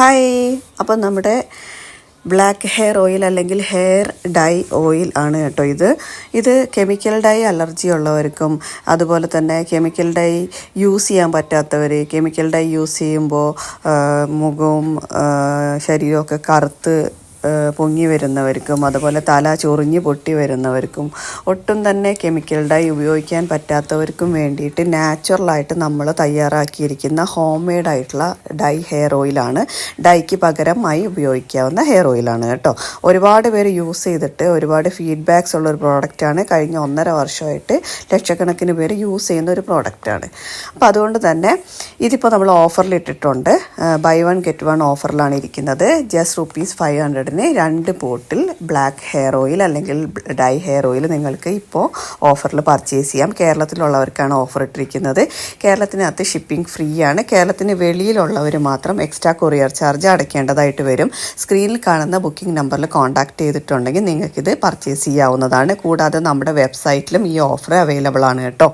Hi. അപ്പം നമ്മുടെ black hair oil അല്ലെങ്കിൽ ഹെയർ ഡൈ ഓയിൽ ആണ് കേട്ടോ ഇത്. ഇത് കെമിക്കൽ ഡൈ അലർജി ഉള്ളവർക്കും അതുപോലെ തന്നെ കെമിക്കൽ ഡൈ യൂസ് ചെയ്യാൻ പറ്റാത്തവർ കെമിക്കൽ ഡൈ യൂസ് ചെയ്യുമ്പോൾ മുഖവും ശരീരമൊക്കെ കറുത്ത് പൊങ്ങി വരുന്നവർക്കും അതുപോലെ തല ചൊറിഞ്ഞ് പൊട്ടി വരുന്നവർക്കും ഒട്ടും തന്നെ കെമിക്കൽ ഡൈ ഉപയോഗിക്കാൻ പറ്റാത്തവർക്കും വേണ്ടിയിട്ട് നാച്ചുറലായിട്ട് നമ്മൾ തയ്യാറാക്കിയിരിക്കുന്ന ഹോം മെയ്ഡ് ആയിട്ടുള്ള ഡൈ ഹെയർ ഓയിലാണ് ഡൈക്ക് പകരമായി ഉപയോഗിക്കാവുന്ന ഹെയർ ഓയിലാണ് കേട്ടോ. ഒരുപാട് പേര് യൂസ് ചെയ്തിട്ട് ഒരുപാട് ഫീഡ്ബാക്സ് ഉള്ള ഒരു പ്രോഡക്റ്റാണ് കഴിഞ്ഞ ഒന്നര വർഷമായിട്ട് ലക്ഷക്കണക്കിന് പേര് യൂസ് ചെയ്യുന്ന ഒരു പ്രോഡക്റ്റാണ് അപ്പോൾ അതുകൊണ്ട് തന്നെ ഇതിപ്പോൾ നമ്മൾ ഓഫറിൽ ഇട്ടിട്ടുണ്ട്. ബൈ വൺ ഗെറ്റ് വൺ ഓഫറിലാണ് ഇരിക്കുന്നത്. ജസ്റ്റ് റുപ്പീസ് ഫൈവ് ഹൺഡ്രഡിന് രണ്ട് ബോട്ടിൽ ബ്ലാക്ക് ഹെയർ ഓയിൽ അല്ലെങ്കിൽ ഡൈ ഹെയർ ഓയിൽ നിങ്ങൾക്ക് ഇപ്പോൾ ഓഫറിൽ പർച്ചേസ് ചെയ്യാം. കേരളത്തിലുള്ളവർക്കാണ് ഓഫർ ഇട്ടിരിക്കുന്നത്. കേരളത്തിനകത്ത് ഷിപ്പിംഗ് ഫ്രീ ആണ്. കേരളത്തിന് വെളിയിലുള്ളവർ മാത്രം എക്സ്ട്രാ കൊറിയർ ചാർജ് അടയ്ക്കേണ്ടതായിട്ട് വരും. സ്ക്രീനിൽ കാണുന്ന ബുക്കിംഗ് നമ്പറിൽ കോൺടാക്ട് ചെയ്തിട്ടുണ്ടെങ്കിൽ നിങ്ങൾക്കിത് പർച്ചേസ് ചെയ്യാവുന്നതാണ്. കൂടാതെ നമ്മുടെ വെബ്സൈറ്റിലും ഈ ഓഫർ അവൈലബിൾ ആണ് കേട്ടോ.